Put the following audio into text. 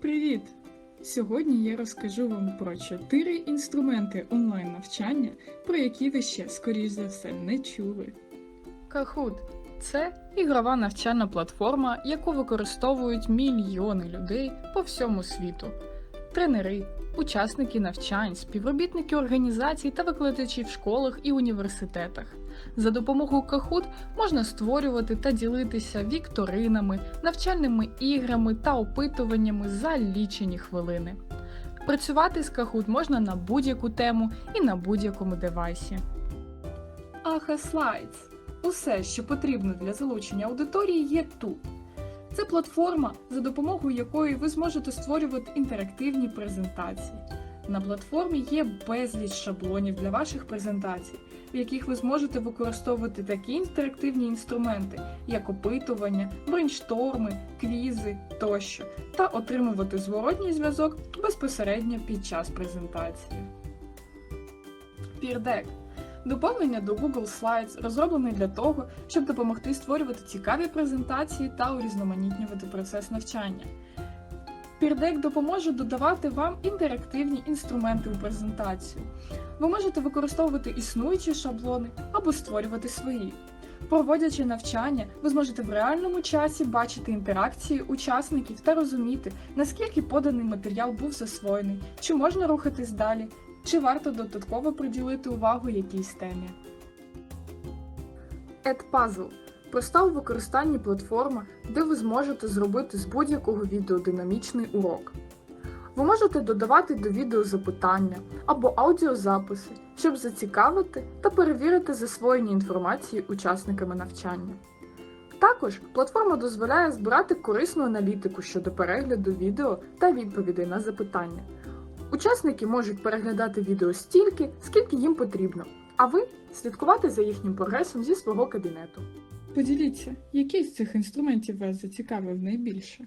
Привіт! Сьогодні я розкажу вам про чотири інструменти онлайн-навчання, про які ви ще, скоріш за все, не чули. Kahoot – це ігрова навчальна платформа, яку використовують мільйони людей по всьому світу. Тренери, учасники навчань, співробітники організацій та викладачі в школах і університетах. За допомогою Kahoot можна створювати та ділитися вікторинами, навчальними іграми та опитуваннями за лічені хвилини. Працювати з Kahoot можна на будь-яку тему і на будь-якому девайсі. Аха Slides. Усе, що потрібно для залучення аудиторії, є тут. Це платформа, за допомогою якої ви зможете створювати інтерактивні презентації. На платформі є безліч шаблонів для ваших презентацій, в яких ви зможете використовувати такі інтерактивні інструменти, як опитування, брейншторми, квізи тощо, та отримувати зворотній зв'язок безпосередньо під час презентації. PeerDeck Доповнення до Google Slides розроблений для того, щоб допомогти створювати цікаві презентації та урізноманітнювати процес навчання. PeerDeck допоможе додавати вам інтерактивні інструменти у презентацію. Ви можете використовувати існуючі шаблони або створювати свої. Проводячи навчання, ви зможете в реальному часі бачити інтеракції учасників та розуміти, наскільки поданий матеріал був засвоєний, чи можна рухатись далі, чи варто додатково приділити увагу якійсь темі. EdPuzzle – проста у використанні платформа, де ви зможете зробити з будь-якого відео динамічний урок. Ви можете додавати до відео запитання або аудіозаписи, щоб зацікавити та перевірити засвоєння інформації учасниками навчання. Також платформа дозволяє збирати корисну аналітику щодо перегляду відео та відповідей на запитання. Учасники можуть переглядати відео стільки, скільки їм потрібно, а ви слідкувати за їхнім прогресом зі свого кабінету. Поділіться, який з цих інструментів вас зацікавив найбільше?